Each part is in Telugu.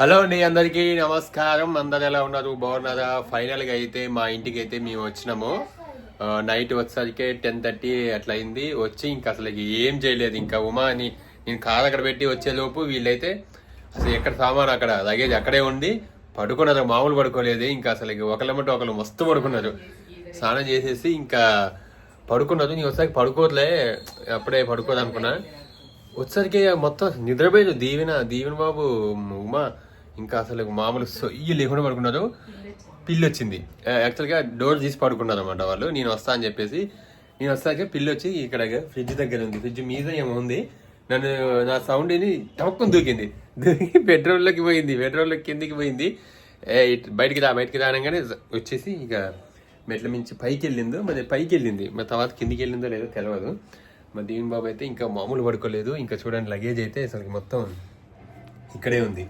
హలో అండి అందరికీ నమస్కారం. అందరు ఎలా ఉన్నారు? బాగున్నారా? ఫైనల్గా అయితే మా ఇంటికి అయితే మేము వచ్చినాము. నైట్ వచ్చేసరికి టెన్ థర్టీ అట్లా అయింది వచ్చి ఇంకా అసలు ఏం చేయలేదు. ఇంకా ఉమా అని నేను కారు అక్కడ పెట్టి వచ్చేలోపు వీళ్ళైతే అసలు ఎక్కడ సామాన్ అక్కడ లగేజ్ అక్కడే ఉంది. పడుకున్నారు మామూలు పడుకోలేదు. ఇంకా అసలు ఒకళ్ళమంటే ఒకళ్ళు మస్తు పడుకున్నారు. స్నానం చేసేసి ఇంకా పడుకున్నారు. నేను వచ్చేసరికి పడుకోవట్లే అప్పుడే పడుకోదనుకున్నా. వచ్చేసరికి మొత్తం నిద్రపోయారు దీవెన దీవెన బాబు ఉమా. ఇంకా అసలు మామూలు సొయ్యి లేకుండా పడుకున్నారు. పిల్లి వచ్చింది యాక్చువల్గా డోర్ తీసి పడుకున్నారు అనమాట వాళ్ళు. నేను వస్తా అని చెప్పేసి నేను వస్తాక పిల్లి వచ్చి ఇక్కడ ఫ్రిడ్జ్ దగ్గర ఉంది. ఫ్రిడ్జ్ మీద ఏమో ఉంది. నన్ను నా సౌండ్ని టమక్కుని దూకింది. దూకి బెడ్రూమ్లోకి పోయింది. బెడ్రూమ్లో కిందికి పోయింది. బయటికి రా బయటికి రానగానే వచ్చేసి ఇక మెట్ల మించి పైకి వెళ్ళిందో మరి పైకి వెళ్ళింది. మరి తర్వాత కిందికి వెళ్ళిందో లేదో తెలియదు మరి దీవెన్ బాబు అయితే ఇంకా మామూలు పడుకోలేదు. ఇంకా చూడండి లగేజ్ అయితే అసలు మొత్తం ఇక్కడే ఉంది.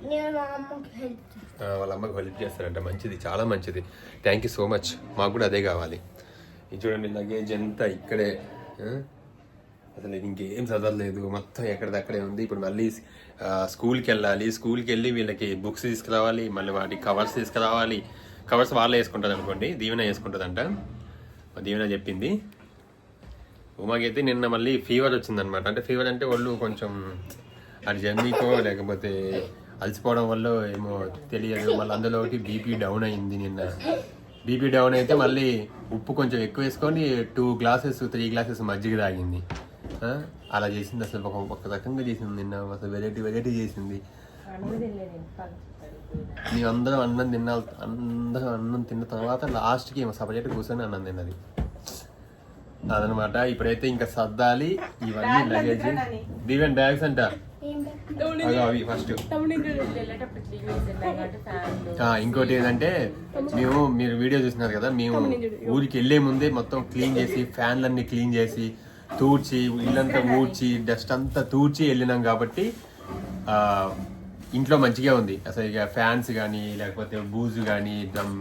వాళ్ళ అమ్మకి హెల్ప్ చేస్తారంట. మంచిది చాలా మంచిది. థ్యాంక్ యూ సో మచ్ మాకు కూడా అదే కావాలి. ఇది చూడండి లగేజ్ అంతా ఇక్కడే? అసలు ఇంకేం చదవలేదు. మొత్తం ఎక్కడిదక్కడే ఉంది. ఇప్పుడు మళ్ళీ స్కూల్కి వెళ్ళాలి స్కూల్కి వెళ్ళి వీళ్ళకి బుక్స్ తీసుకురావాలి. మళ్ళీ వాటి కవర్స్ తీసుకురావాలి. కవర్స్ వాళ్ళే వేసుకుంటుంది అనుకోండి. దీవెన వేసుకుంటుందంట. దీవెన చెప్పింది. ఉమాకైతే నిన్న మళ్ళీ ఫీవర్ వచ్చిందనమాట అంటే ఫీవర్ అంటే ఒళ్ళు కొంచెం అది జర్నీకో లేకపోతే అలసిపోవడం వల్ల ఏమో తెలియదు. మళ్ళీ అందులో ఒకటి బీపీ డౌన్ అయింది నిన్న. బీపీ డౌన్ అయితే మళ్ళీ ఉప్పు కొంచెం ఎక్కువ వేసుకొని టూ గ్లాసెస్ త్రీ గ్లాసెస్ మజ్జిగ తాగింది? అలా చేసింది అసలు ఒక ఒక రకంగా చేసింది నిన్న. అసలు వెరైటీ వెరైటీ చేసింది. మేమందరం అన్నం తిన్న అందరం అన్నం తిన్న తర్వాత లాస్ట్కి ఏమో సపరేట్ కూర్చొని అన్నం తిన్నది. అదనమాట. ఇప్పుడైతే ఇంకా సర్దాలి. ఇవన్నీ లగేజ్ దీవెన్ బ్యాగ్స్ అంట. అవి ఫస్ట్ ఇంకోటి ఏంటంటే మేము మీరు వీడియో చూసినారు కదా మేము ఊరికి వెళ్ళే ముందే మొత్తం క్లీన్ చేసి ఫ్యాన్లన్నీ క్లీన్ చేసి తూడ్చి ఇల్లంతా ఊడ్చి డస్ట్ అంతా తూడ్చి వెళ్ళినాం కాబట్టి ఆ, ఇంట్లో మంచిగా ఉంది. అసలు ఇక ఫ్యాన్స్ కానీ లేకపోతే బూజు కానీ దమ్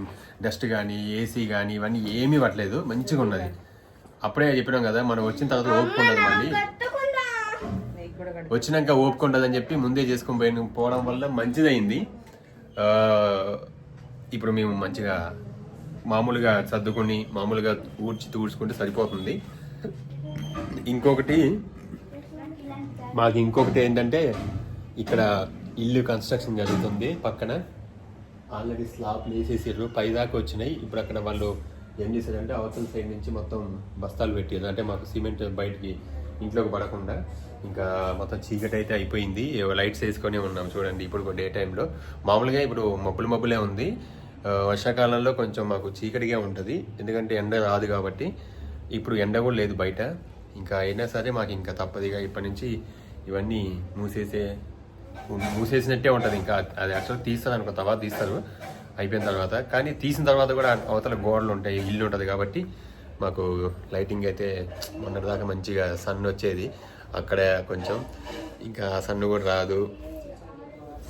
డస్ట్ కానీ ఏసీ కానీ ఇవన్నీ ఏమీ పట్టలేదు. మంచిగా ఉన్నది. అప్పుడే చెప్పినాం కదా మనం వచ్చిన తర్వాత ఓపిక ఉండదు మళ్ళీ. వచ్చినాక ఓపుకుండదని చెప్పి ముందే చేసుకొని పోయి పోవడం వల్ల మంచిదైంది. ఇప్పుడు మేము మంచిగా మామూలుగా సర్దుకొని మామూలుగా ఊడ్చి తూడ్చుకుంటే సరిపోతుంది. ఇంకొకటి మాకు ఇంకొకటి ఏంటంటే ఇక్కడ ఇల్లు కన్స్ట్రక్షన్ జరుగుతుంది పక్కన. ఆల్రెడీ స్లాబ్ వేసేసారు పైదాకా వచ్చినాయి. ఇప్పుడు అక్కడ వాళ్ళు ఏం చేశారంటే అవతల సైడ్ నుంచి మొత్తం బస్తాలు పెట్టారు అంటే మాకు సిమెంట్ బయటికి ఇంట్లోకి పడకుండా. ఇంకా మొత్తం చీకటి అయితే అయిపోయింది. ఏవో లైట్స్ వేసుకొని ఉన్నాం చూడండి ఇప్పుడు డే టైంలో. మామూలుగా ఇప్పుడు మబ్బులు మబ్బులే ఉంది. వర్షాకాలంలో కొంచెం మాకు చీకటిగా ఉంటుంది. ఎందుకంటే ఎండ రాదు కాబట్టి. ఇప్పుడు ఎండ కూడా లేదు బయట. ఇంకా అయినా సరే మాకు ఇంకా తప్పదిగా ఇప్పటి నుంచి ఇవన్నీ మూసేసే మూసేసినట్టే ఉంటుంది. ఇంకా అది యాక్చువల్ తీస్తారు అనుకో తర్వాత తీస్తారు. అయిపోయిన తర్వాత. కానీ తీసిన తర్వాత కూడా అవతల గోడలు ఉంటాయి ఇల్లు ఉంటుంది కాబట్టి మాకు లైటింగ్ అయితే మొన్నటిదాకా మంచిగా సన్ వచ్చేది. అక్కడే కొంచెం ఇంకా సన్ కూడా రాదు.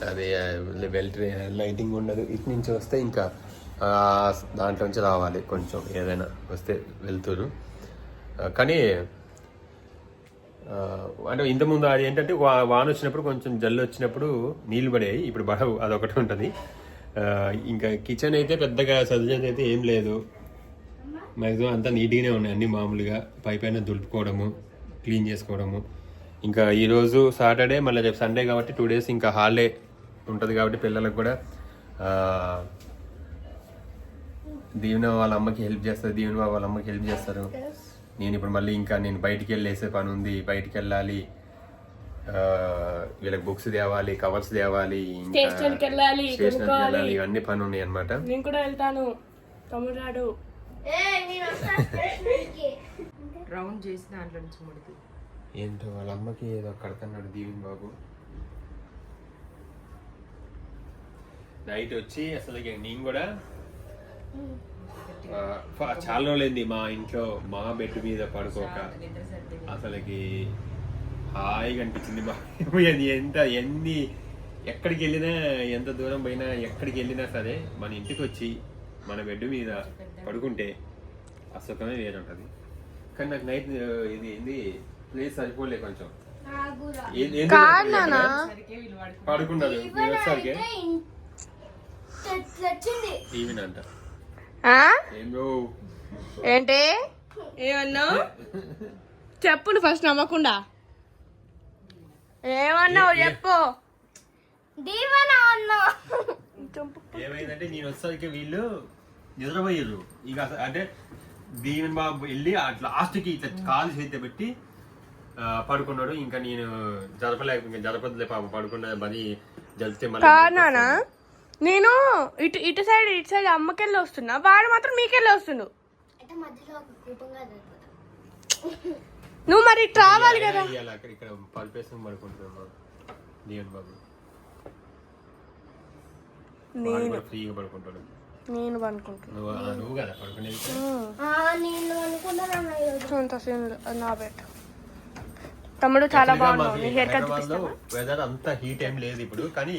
అది వెల్టరీ లైటింగ్ ఉండదు. ఇటు నుంచి వస్తే ఇంకా దాంట్లో నుంచి రావాలి కొంచెం ఏదైనా వస్తే వెళ్తురు. కానీ అంటే ఇంతకుముందు అది ఏంటంటే వా- వాన వచ్చినప్పుడు కొంచెం జల్లు వచ్చినప్పుడు నీళ్ళు పడేవి. ఇప్పుడు పడవు అదొకటి ఉంటుంది. ఇంకా కిచెన్ అయితే పెద్దగా సర్జన్ అయితే ఏం లేదు. మ్యాక్సిమం అంతా నీట్గానే ఉన్నాయి అన్ని మామూలుగా. పై పైన దులుపుకోవడము క్లీన్ చేసుకోవడము. ఇంకా ఈరోజు సాటర్డే మళ్ళీ రేపు సండే కాబట్టి టూ డేస్ ఇంకా హాలిడే ఉంటుంది కాబట్టి పిల్లలకు కూడా దీవెన వాళ్ళ అమ్మకి హెల్ప్ చేస్తారు దీవెన వాళ్ళ అమ్మకి హెల్ప్ చేస్తారు. నేను ఇప్పుడు మళ్ళీ ఇంకా నేను బయటికి వెళ్ళి వేసే పని ఉంది బయటికి వెళ్ళాలి వీళ్ళకి బుక్స్ తేవాలి కవర్స్ తేవాలి ఇంకా స్టేషన్కి వెళ్ళాలి ఇవన్నీ పని ఉన్నాయి అనమాట నేను కూడా వెళ్తాను తమ్ముడు రాడు చేసి దాంట్లో నుంచి ముడికి ఏంటో వాళ్ళ అమ్మకి ఏదో కడతన్నాడు దీవెన్ బాబు. నైట్ వచ్చి అసలు నేను కూడా చాలా రోజులైంది మా ఇంట్లో మా బెడ్ మీద పడుకోక. అసలుకి హాయిగా అనిపించింది మా ఎంత ఎన్ని ఎక్కడికి వెళ్ళినా ఎంత దూరం పోయినా ఎక్కడికి వెళ్ళినా సరే మన ఇంటికి వచ్చి మన బెడ్ మీద పడుకుంటే ఆ సుఖమే వేరుంటుంది. కానీ నాకు నైట్ ఇది ఏంది? ప్లేస్ సరిపోలే కొంచెం. తెచ్చింది. ఈవెన్ అంట. ఏంటి? ఏమన్నావు చెప్పు ఫస్ట్ నమ్మకుండా. ఏమన్నావు చెప్పు. దీవెన అన్నా. ఏమైందంటే నేను వచ్చేసరికి వీళ్ళు నిద్రపోయారు ఇక అంటే దీవెన్ బాబు వెళ్ళి లాస్ట్కి ఇట్లా కాలు చేతి పెట్టి పడుకున్నాడు. ఇంకా నేను జరపలేక ఇంకా జరపదులే పాప. పడుకున్న పని జరిపితే నాన్న నేను? ఇటు ఇటు సైడ్ ఇటు సైడ్ అమ్మకెళ్ళి వస్తున్నా. వాడు మాత్రం మీకెళ్ళి వస్తుండు. అయితే మధ్యలో ఒక కూపంగా సరిపోతా నువ్వు మరి రావాలి కదా. అక్కడ ఇక్కడ పడిపేసుకుని పడుకుంటున్నాను దీవెన్ బాబు. ఫ్రీగా పడుకుంటాడు. నేను అనుకుంటున్నా నువ్వు ఆ, నువ్వు కదా పడుకునేది ఆ, నేను అనుకున్నాను ఈరోజు అంత సీన్ లేదు. అది నా బెట్. తమ్ముడు చాలా బాగున్నావు హెయిర్ కట్ వెదర్ అంత హీట్ ఏం లేదు ఇప్పుడు కానీ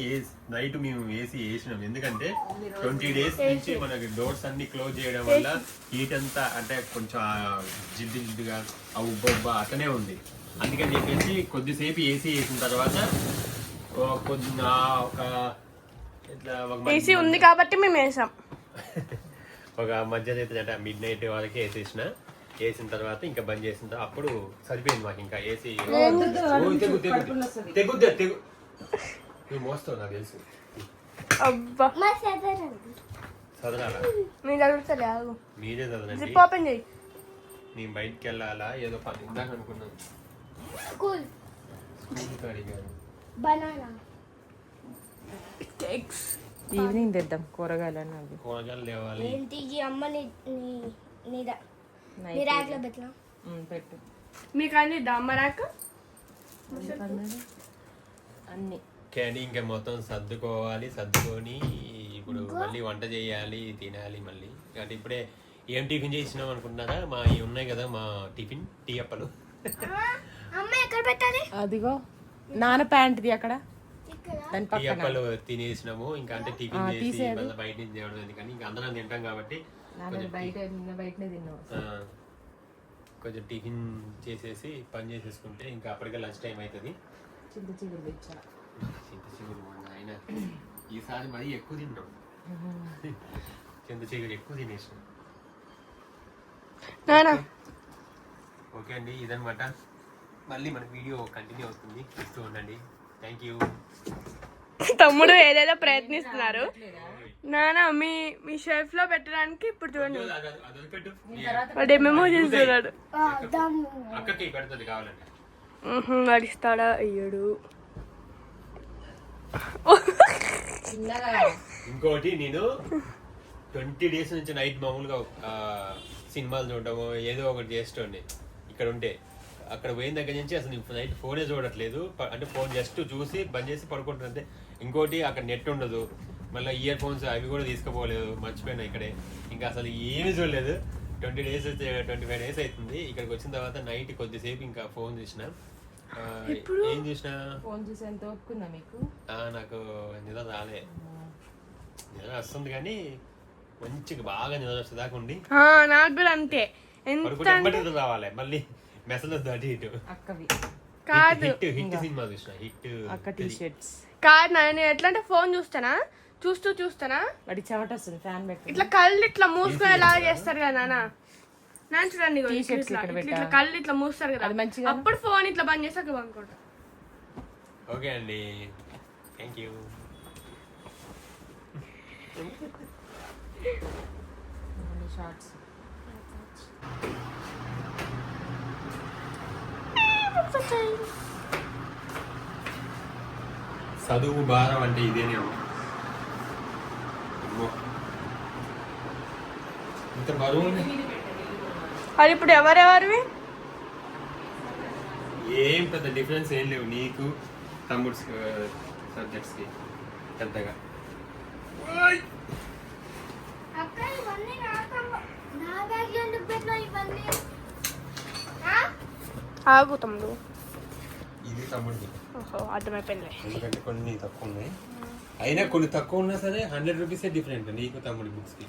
నైట్ మేము ఏసీ వేసినాం. ఎందుకంటే ట్వంటీ డేస్ నుంచి మనకి డోర్స్ అన్ని క్లోజ్ చేయడం వల్ల హీట్ అంతా అంటే కొంచెం జిడ్డు జిడ్డుగా ఆ ఉబ్బ ఉబ్బ అట్లనే ఉంది. అందుకని చెప్పేసి కొద్దిసేపు ఏసీ వేసిన తర్వాత కొద్ది ఒక ఏసీ ఉంది కాబట్టి మేము వేసాం. ఒక మధ్య అంటే మిడ్ నైట్ వరకు వేసేసిన. వేసిన తర్వాత ఇంకా బంద్ చేసిన తర్వాత అప్పుడు సరిపోయింది మాకు ఇంకా ఏసీ. తెగు నువ్వు మోస్తావు నాకు తెలుసు. అబ్బా. మా చదరండి. చదవాలా నేను చదువుతలే ఆగు. మీరే చదవండి జిప్ ఓపెన్ చేయి. నేను బయటికి వెళ్ళాలా? ఏదో పని ఇందాక అనుకున్నాను. స్కూల్. బనానా. ఈవినింగ్ తెద్దాం కూరగాయలని అవి. కూరగాయలు లేవాలి ఏంటి ఈ అమ్మ నీ నీ- నీ ర్యాక్లో పెట్టినా? ఉమ్, పెట్టు. మీకు అన్ని దమ్మరాక అన్ని. కానీ ఇంకా మొత్తం సర్దుకోవాలి సర్దుకొని ఇప్పుడు మళ్ళీ వంట చేయాలి తినాలి మళ్ళీ. అంటే ఇప్పుడే ఏం టిఫిన్ చేసినాం అనుకుంటున్నారా? మా ఇవి ఉన్నాయి కదా మా టిఫిన్ టీ అప్పలు. అమ్మ ఎక్కడ పెట్టాలి? అదిగో నాన్న ప్యాంట్ది అక్కడ. దాని పక్కన. అప్పలు తినేసినాము. ఇంకా అంటే టిఫిన్ చేసి. మళ్ళీ బయట నుంచి తేవడం ఎందుకని ఇంకా అందరం తింటాం కాబట్టి నాన్న బయట నిన్న బయటనే తిన్నావు ఆ, కొంచెం టిఫిన్ చేసేసి పని చేసేసుకుంటే ఇంకా అప్పటికే లంచ్ టైం అవుతుంది చింత చిగురు తెచ్చా. చింత చిగురు మా నాయన. ఈసారి మరీ ఎక్కువ తింటాం. చింత చిగురు ఎక్కువ తినేసినాం. నానా. ఓకే అండి ఇదనమాట మళ్ళీ మన వీడియో కంటిన్యూ అవుతుంది. చూస్తూ ఉండండి. థ్యాంక్ యూ తమ్ముడు ఏదేదో ప్రయత్నిస్తున్నారు. నానా మీ మీ షెల్ఫ్లో పెట్టడానికి ఇప్పుడు చూడండి. అది పెట్టు. వాడు ఏమేమో చేస్తున్నాడు ఆ, దాన్ని అక్కకి పెడుతుంది కావాలంటే. ఉహు, వాడు ఇస్తాడా? అయ్యాడు. చిన్నగా ఇంకోటి నేను ట్వంటీ డేస్ నుంచి నైట్ మామూలుగా ఆ, సినిమాలు చూడటము ఏదో ఒకటి చేస్తుండే ఇక్కడ ఉంటే. అక్కడ పోయిన దగ్గర నుంచి అసలు నైట్ ఫోనే చూడట్లేదు. అంటే ఫోన్ జస్ట్ చూసి బంద్ చేసి పడుకుంటున్నా అంతే. ఇంకోటి అక్కడ నెట్ ఉండదు. మళ్ళీ ఇయర్ ఫోన్స్ అవి కూడా తీసుకుపోలేదు. మర్చిపోయినా ఇక్కడే. ఇంకా అసలు ఏమీ చూడలేదు. Twenty days twenty five days అవుతుంది ఇక్కడికి వచ్చిన తర్వాత నైట్ కొద్దిసేపు ఇంకా ఫోన్ చూసిన. ఏం చూసినా? ఫోన్ చూసి ఎంత ఒప్పుకుందా మీకు? ఆ, నాకు నిద్ర రాలే. నిద్ర వస్తుంది కానీ మంచిగా బాగా నిద్ర వస్తుంది దాకా ఉండి. ఆ, నాకు కూడా అంతే. ఎంత రావాలి మళ్ళీ. మెసలు అటు ఇటు. అక్కవి. కాదు హిట్ హిట్ సినిమా చూసిన హిట్ అక్క టీ షర్ట్స్ కాదు నాన్న నేను ఎట్లా అంటే ఫోన్ చూస్తానా? చూస్తూ చూస్తానా? వాడి చెమట వస్తుంది ఫ్యాన్ పెట్టు ఇట్లా కళ్ళు ఇట్లా మూసుకునేలా చేస్తారు కదా నాన్న. నాన్న చూడండి ఇగో ఇట్లా T-shirts ఇట్లా ఇక్కడ ఇట్లా పెట్టా. ఇట్లా కళ్ళు ఇట్లా మూస్తారు కదా. అది మంచిగా? అప్పుడు ఫోన్ ఇట్లా బంద్ చేసాక అనుకుంటా ఓకే అండి. Thank you. షార్ట్స్. చదువు భారం అంటే ఇదేనేమో అమ్మో. ఇంత బరువు. అది ఇప్పుడు ఎవరెవరివి ఏం పెద్ద డిఫరెన్స్ ఏం లేవు నీకు తమ్ముడు సబ్జెక్ట్స్కి పెద్దగా అక్క ఇవన్నీ నా తమ్మ- నా బ్యాగ్లో ఎందుకు పెట్టినా ఇవన్నీ ఆ? ఆగు తమ్ముడు ఇది తమ్ముడికి ఓహో అర్థమైపోయింది. ఎందుకంటే కొన్ని తక్కువ ఉన్నాయి. అయినా కొన్ని తక్కువ ఉన్నా సరే హండ్రెడ్ రూపీసే డిఫరెంట్ నీకు తమ్ముడి బుక్స్కి.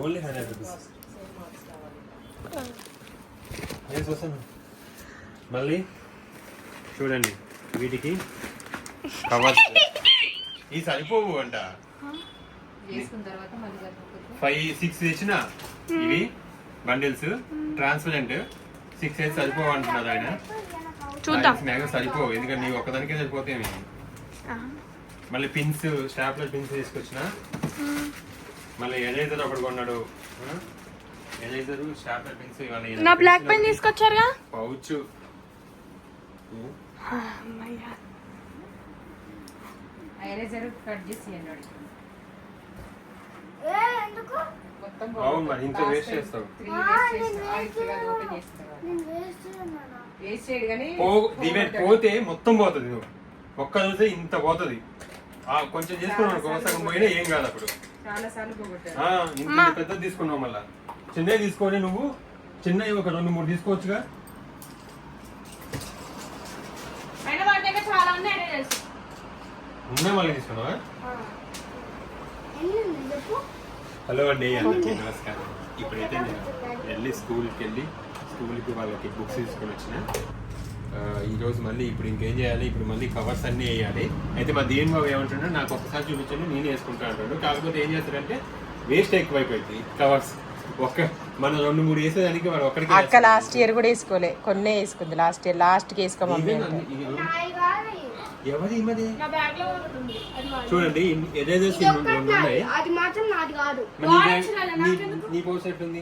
ఓన్లీ హండ్రెడ్ రూపీస్ నేను చూస్తాను మళ్ళీ? చూడండి వీటికి కవర్స్ ఈ సరిపోవు అంట. ఫైవ్ సిక్స్ తెచ్చిన ఇవి బండిల్స్ ట్రాన్స్పరెంట్ సిక్స్ అయితే సరిపోవు అంటున్నారు ఆయన. చూద్దాం. మ్యాగ సరిపోవు. ఎందుకంటే నీ ఒక్కదానికే సరిపోతాయి ఇవి. మళ్ళీ పిన్స్ స్టాప్లర్ పిన్స్ తీసుకొచ్చిన. మళ్ళీ ఎరేజర్ ఒకటి కొన్నాడు. ఎరేజర్ స్టాప్లర్ పిన్స్ నా బ్లాక్ పెన్ తీసుకొచ్చారుగా? పౌచ్. ఎరేజర్ కట్ చేసి ఎందుకు? మొత్తం అవును మరి ఇంత చేస్తావు. త్రీ వేస్ట్ చేస్తావు. ఓపెన్ వేస్ట్ చేయడు కానీ దీని పోతే మొత్తం పోతుంది నువ్వు ఒక్క చూస్తే ఇంత పోతుంది. ఆ కొంచెం చేసుకున్నావు అనుకో సగం పోయినా ఏం కాదు అప్పుడు. చాలా సార్లు పోగొట్టారు. ఆ, ఇంత పెద్ద తీసుకున్నావు మళ్ళా. చిన్నవి తీసుకొని నువ్వు చిన్నవి ఒక రెండు మూడు తీసుకోవచ్చుగా. ఉన్నాయి మళ్ళీ తీసుకున్నావా? ఎన్ని ఉన్నాయి చెప్పు? హలో అండి అందరికీ నమస్కారం. ఇప్పుడైతే నేను వెళ్ళి స్కూల్కి వెళ్ళి స్కూల్కి వాళ్ళకి బుక్స్ తీసుకొని వచ్చిన. ఆ, ఈ రోజు మళ్ళీ ఇప్పుడు ఇంకేం చేయాలి? ఇప్పుడు మళ్ళీ కవర్స్ అన్నీ వేయాలి. అయితే మా దీని బాబు ఏమంటున్నాడు నాకు ఒకసారి చూపించండి నేను వేసుకుంటా అంటాడు కాకపోతే ఏం చేస్తాడంటే వేస్ట్ ఎక్కువైపోయింది కవర్స్. ఒక్క మనం రెండు మూడు వేసేదానికి వాడు ఒక్కడికి అక్క లాస్ట్ ఇయర్ కూడా వేసుకోలే కొన్నే వేసుకుంది. లాస్ట్ ఇయర్ లాస్ట్కి ఎవరి నా బ్యాగ్లో ఒకటి ఉంది అది వాడు. చూడండి ఇది ఒక్కటి రెండు ఉన్నాయి. అది మాత్రం నాది కాదు. మరి నీ వాడు బ్యాగ్- ఇచ్చినాడు, నీ- నాకెందుకు? నీ పౌచ్ ఎట్టుంది?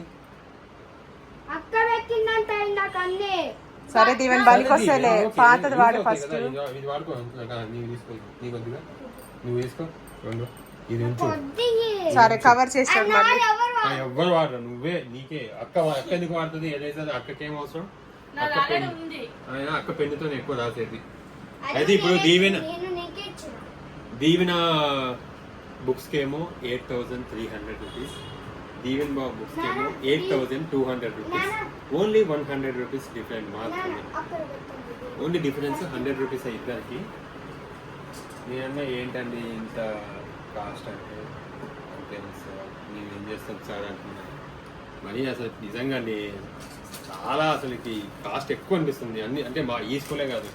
అక్క పెట్టిందంట ఇందాక అన్నీ. సరే దీవెన్ వస్తేలే. పాతది వాడు ఫస్ట్ ఇది వాడుకో. నీవు తీసుకో. నీ కొద్దిగా. నువ్వు వేసుకో. రెండు. ఇది ఉంచు. సరే కవర్ చేస్తాడు మళ్ళీ. ఎవరు ఆ, ఎవ్వరు వాడరు? నువ్వే నీకే. అక్క అక్క ఎందుకు వాడుతుంది? ఏదైతే అక్కకేం అవసరం? నా అక్క దగ్గర పెన్ ఉంది. ఆయన అక్క పెన్నుతో ఎక్కువ రాసేది. అయితే ఇప్పుడు దీవెన దీవెన బుక్స్కి ఏమో eight thousand three hundred rupees. Deeven Babu బుక్స్కి ఏమో eight thousand two hundred rupees. Only one hundred rupees different మాత్రమే. ఓన్లీ డిఫరెన్స్ హండ్రెడ్ రూపీస్ ఇద్దరికి నేనన్నా ఏంటండి ఇంత కాస్ట్ అంటే? అంతే సార్ నేను ఏం చేస్తాను సార్ అంటున్నాను మరి అసలు నిజంగా అండి చాలా అసలుకి కాస్ట్ ఎక్కువ అనిపిస్తుంది. అన్ని అంటే మా ఈ స్కూలే కాదు.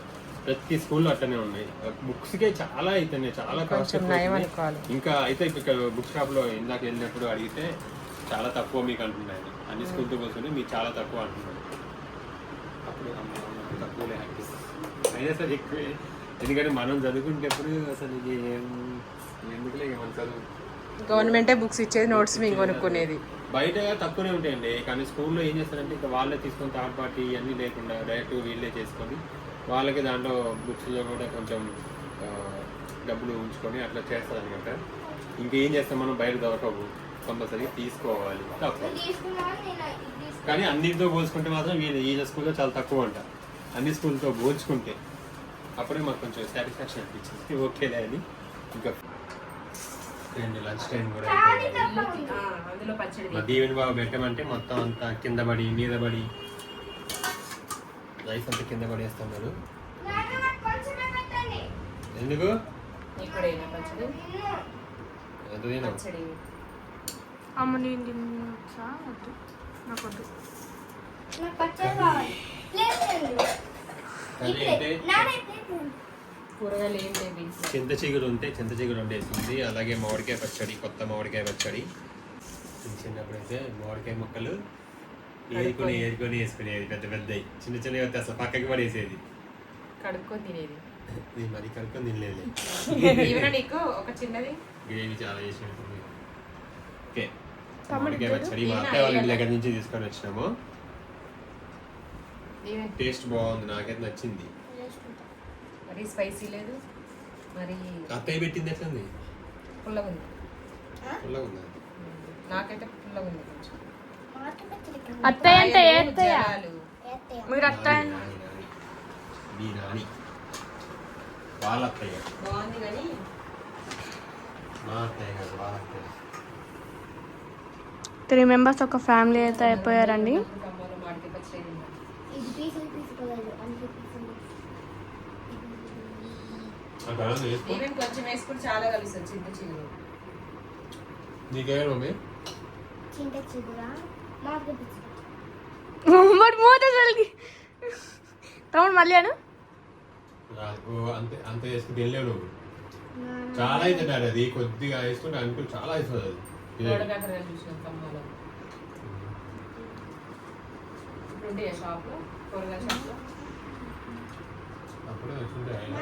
ప్రతి స్కూల్లో అట్టనే ఉన్నాయి. బుక్స్కే చాలా అవుతున్నాయి చాలా కాస్ట్. ఇంకా అయితే ఇక్కడ బుక్ షాప్లో ఇందాక వెళ్ళినప్పుడు అడిగితే చాలా తక్కువ మీకు అంటున్నాయి. అన్ని స్కూల్తో పోతుంటే మీకు చాలా తక్కువ అంటున్నాడు అప్పుడు తక్కువలే అయినా సరే ఎక్కువే. ఎందుకంటే మనం చదువుకునేటప్పుడు అసలు ఇది ఎందుకులే మన చదువు? గవర్నమెంటే బుక్స్ ఇచ్చేది నోట్స్ మేము కొనుక్కునేది. బయట తక్కువనే ఉంటాయండి. కానీ స్కూల్లో ఏం చేస్తారంటే ఇంకా వాళ్ళే తీసుకొని థర్డ్ పార్టీ ఇవన్నీ లేకుండా డైరెక్ట్ వీళ్ళే చేసుకొని వాళ్ళకి దాంట్లో బుక్స్లో కూడా కొంచెం డబ్బులు ఉంచుకొని అట్లా చేస్తారనమాట ఇంకేం చేస్తాం మనం? బయట దొరకవు. కంపల్సరీ తీసుకోవాలి. తక్కువ కానీ అన్నిటితో పోల్చుకుంటే మాత్రం వీళ్ళ ఈయన స్కూల్లో చాలా తక్కువ అంట. అన్ని స్కూల్తో పోల్చుకుంటే అప్పుడే మాకు కొంచెం సాటిస్ఫాక్షన్ అనిపించింది. ఓకేలే అని. ఇంకా రెండు లంచ్ టైం కూడా అయిపోయింది. అందులో పచ్చడి మా దీవెన బాబు పెట్టమంటే మొత్తం అంతా కింద పడి మీద పడి రైస్ అంతా కింద పెట్టండి ఎందుకు? అమ్మ నేను తినొచ్చా వద్దు. నాకు వద్దు. అయితే. చింత చిగురు ఉంటే చింత చిగురు వండేసింది. అలాగే మామిడికాయ పచ్చడి కొత్త మామిడికాయ పచ్చడి. చిన్న చిన్నప్పుడైతే మామిడికాయ ముక్కలు. ఏరుకొని ఏరుకొని వేసుకునేది పెద్ద పెద్దవి చిన్న చిన్నవి వస్తే అసలు పక్కకి పడేసేది. కడుక్కొని తినేది. నేను మరి కనుక్కొని తినలేదు ఈవెన నీకు ఒక చిన్నది? గ్రేవీ చాలా చేసినట్టుంది ఓకే. మామిడికాయ పచ్చడి మా అత్తయ్య వాళ్ళ ఇంటి దగ్గర నుంచి తీసుకొని వచ్చినాము. టేస్ట్ బాగుంది నాకైతే నచ్చింది. మరి స్పైసీ లేదు. మరి అత్తయ్య పెట్టింది ఎట్లుంది? పుల్లగా ఉంది పుల్లగా ఉందా నాకైతే పుల్లగా ఉంది కొంచెం. అత్తయ్య అంటే ఏ అత్తయ్య. మీరు అత్తయ్య? నాని, నాని, నాని. మీ నాని వాళ్ళ అత్తయ్య బాగుంది కానీ మా అత్తయ్య కాదు వాళ్ళ అత్తయ్య త్రీ మెంబర్స్ ఒక ఫ్యామిలీ అయితే అయిపోయారండి చింత చిగురు? బట్ మూత అసలుకి తమ్ముడు మళ్ళీ అను? అంతే అంత వెళ్ళలేవు నువ్వు. చాలా అయితే డాడీ అది. కొద్దిగా వేసుకుంటే అంటూ చాలా అవుతుంది అది. అప్పుడే వచ్చుంటే అయినా.